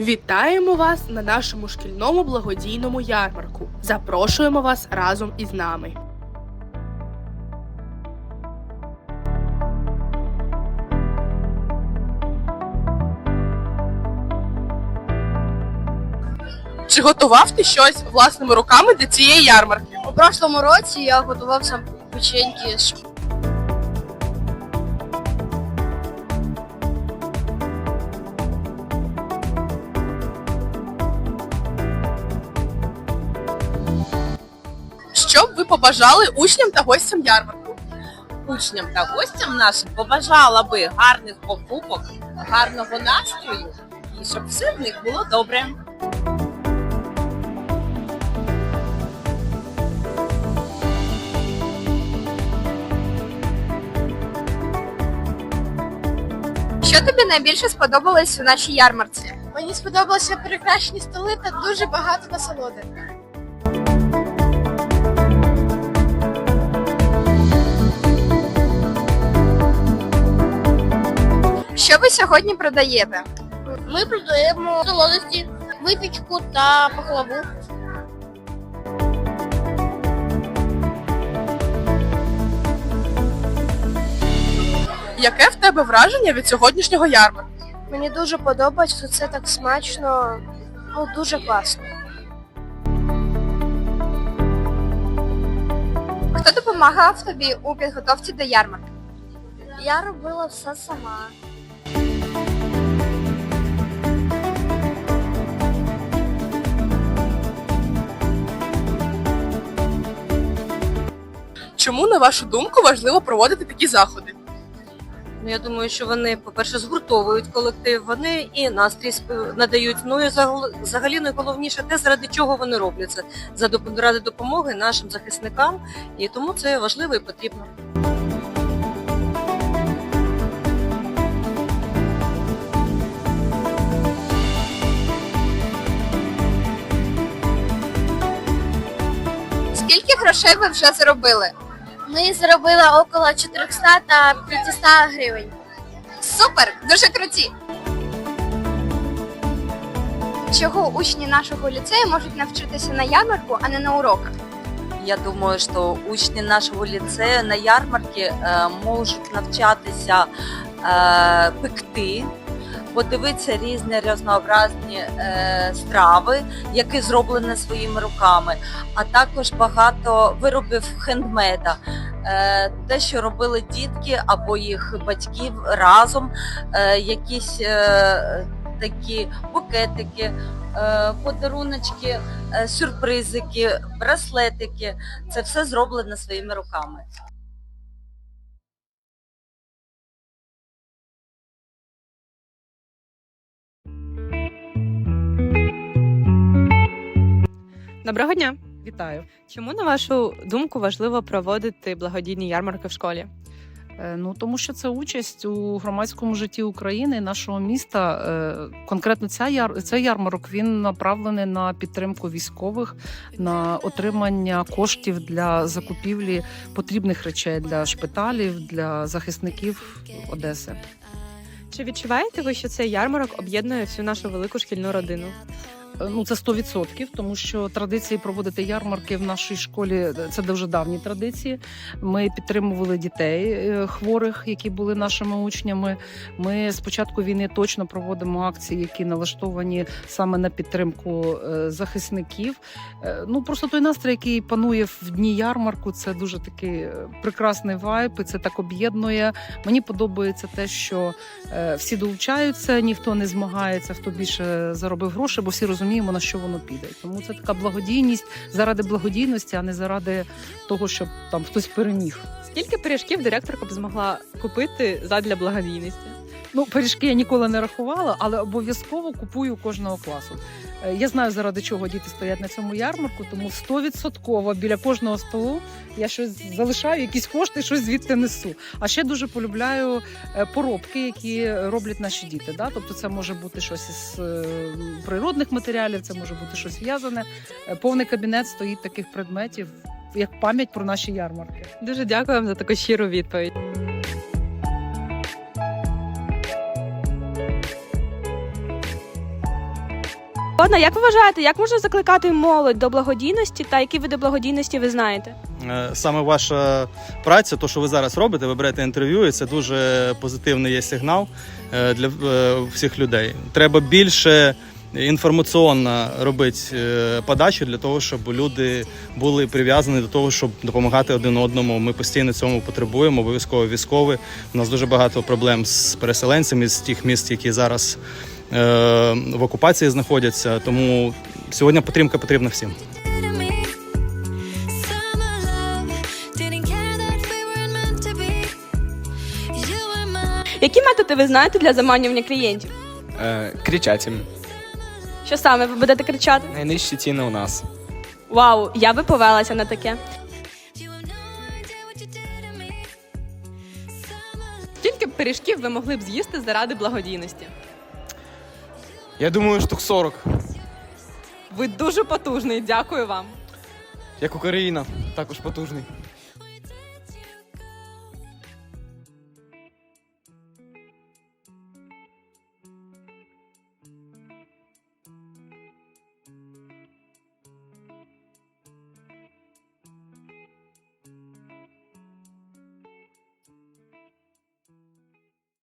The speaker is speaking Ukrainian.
Вітаємо вас на нашому шкільному благодійному ярмарку. Запрошуємо вас разом із нами. Чи готував ти щось власними руками для цієї ярмарки? У прошлому році я готував сам печеньки з Що б ви побажали учням та гостям ярмарку? учням та гостям нашим побажала би гарних покупок, гарного настрою і щоб все в них було добре. Що тобі найбільше сподобалось у нашій ярмарці? Мені сподобалися прекрасні столи та дуже багато насолоди. Що ви сьогодні продаєте? Ми продаємо солодості, випічку та пахлаву. Яке в тебе враження від сьогоднішнього ярмарку? Мені дуже подобається, це так смачно, ну дуже класно. Хто допомагав тобі у підготовці до ярмарки? Я робила все сама. Чому, на вашу думку, важливо проводити такі заходи? Ну, я думаю, що вони, по-перше, згуртовують колектив, вони і настрій надають. Ну і загал- взагалі найголовніше те, заради чого вони роблять це за ради допомоги нашим захисникам, і тому це важливо і потрібно. Скільки грошей ви вже заробили? Ми заробили около 400 та 500 гривень. Супер! Дуже круті! Чого учні нашого ліцею можуть навчитися на ярмарку, а не на уроках? Я думаю, что учни нашего лицея на ярмарці е, можуть навчатися е, пекти, подивитися різні різнообразні е, страви, які зроблені своїми руками, а також багато виробів хендмеда. Е, те, що робили дітки або їх батьків разом, е, якісь е, такі букетики, подаруночки, сюрпризики, браслетики. Це все зроблено своїми руками. Доброго дня! Вітаю! Чому, на вашу думку, важливо проводити благодійні ярмарки в школі? Е, Ну тому що це участь у громадському житті України, нашого міста. Е, Конкретно ця яр цей ярмарок він направлений на підтримку військових, на отримання коштів для закупівлі потрібних речей для шпиталів, для захисників Одеси. Чи відчуваєте ви, що цей ярмарок об'єднує всю нашу велику шкільну родину? Ну це 100%, тому що традиції проводити ярмарки в нашій школі це дуже давні традиції. Ми підтримували дітей е, хворих, які були нашими учнями. Ми з початку війни точно проводимо акції, які налаштовані саме на підтримку е, захисників. Е, Ну просто той настрій, який панує в дні ярмарку, це дуже такий прекрасний вайб. І це так об'єднує. Мені подобається те, що всі долучаються, ніхто не змагається, хто більше заробив гроші, бо всі розуміємо на що воно піде. Тому це така благодійність заради благодійності, а не заради того, щоб там хтось переміг. Скільки пиріжків директорка б змогла купити задля благодійності? Ну, пиріжки я ніколи не рахувала, але обов'язково купую кожного класу. Е, Я знаю, заради чого діти стоять на цьому ярмарку, тому стовідсотково біля кожного столу я щось залишаю, якісь кошти, щось звідти несу. А ще дуже полюбляю е, поробки, які роблять наші діти. Да? Тобто, це може бути щось із е, природних матеріалів, це може бути щось в'язане. Повний кабінет стоїть таких предметів, як пам'ять про наші ярмарки. Дуже дякую вам за таку щиру відповідь. Ладно, як ви вважаєте, як можна закликати молодь до благодійності та які види благодійності ви знаєте? Е, Саме ваша праця, то, що ви зараз робите, ви берете інтерв'ю, і це дуже позитивний є сигнал е, для е, всіх людей. Треба більше інформаційно робити подачу для того, щоб люди були прив'язані до того, щоб допомагати один одному. Ми постійно цьому потребуємо. Обов'язково військові. У нас дуже багато проблем з переселенцями з тих міст, які зараз в окупації знаходяться. Тому сьогодні підтримка потрібна всім. Які методи ви знаєте для заманювання клієнтів? Е, кричать їм. Що саме ви будете кричати? Найнижчі ціни у нас. Вау, я би повелася на таке. Скільки б пиріжків ви могли б з'їсти заради благодійності? Я думаю, штук 40. Ви дуже потужний, дякую вам. Як Україна, також потужний.